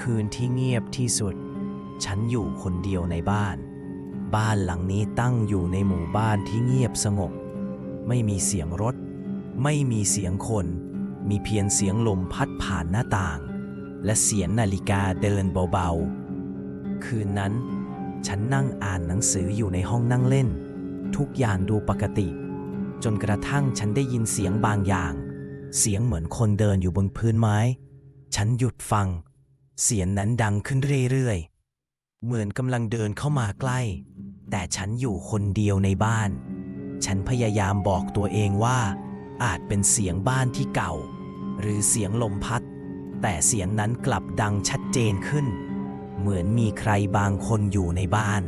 คืนที่เงียบที่สุด ฉันอยู่คนเดียวในบ้าน บ้านหลังนี้ตั้งอยู่ในหมู่บ้านที่เงียบสงบ ไม่มีเสียงรถ ไม่มีเสียงคน มีเพียงเสียงลมพัดผ่านหน้าต่าง และเสียงนาฬิกาเดินเบาๆ คืนนั้น ฉันนั่งอ่านหนังสืออยู่ในห้องนั่งเล่น ทุกอย่างดูปกติ จนกระทั่งฉันได้ยินเสียงบางอย่าง เสียงเหมือนคนเดินอยู่บนพื้นไม้ ฉันหยุดฟัง เสียงนั้นดังขึ้นเรื่อยๆ เหมือนกำลังเดินเข้ามาใกล้ แต่ฉันอยู่คนเดียวในบ้าน ฉันพยายามบอกตัวเองว่า อาจเป็นเสียงบ้านที่เก่า หรือเสียงลมพัด แต่เสียงนั้นกลับดังชัดเจนขึ้น เหมือนมีใครบางคนอยู่ในบ้าน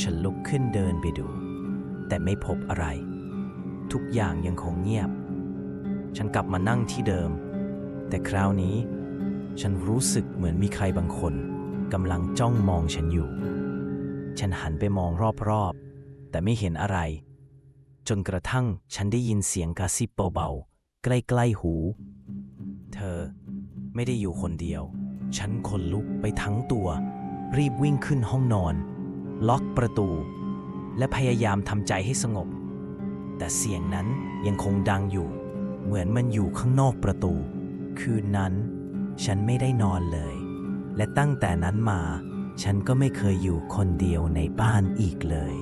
ฉันลุกขึ้นเดินไปดู แต่ไม่พบอะไร ทุกอย่างยังคงเงียบ ฉันกลับมานั่งที่เดิม แต่คราวนี้ ฉันรู้สึกเหมือนมีใครบางคนกำลังจ้องมองฉันอยู่ ฉันหันไปมองรอบๆ แต่ไม่เห็นอะไร จนกระทั่งฉันได้ยินเสียงกระซิบเบาๆ ใกล้ๆหู เธอไม่ได้อยู่คนเดียว ฉันขนลุกไปทั้งตัว รีบวิ่งขึ้นห้องนอน ล็อกประตู และพยายามทำใจให้สงบ แต่เสียงนั้นยังคงดังอยู่ เหมือนมันอยู่ข้างนอกประตู คืนนั้น ฉันไม่ได้นอนเลย และตั้งแต่นั้นมา ฉันก็ไม่เคยอยู่คนเดียวในบ้านอีกเลย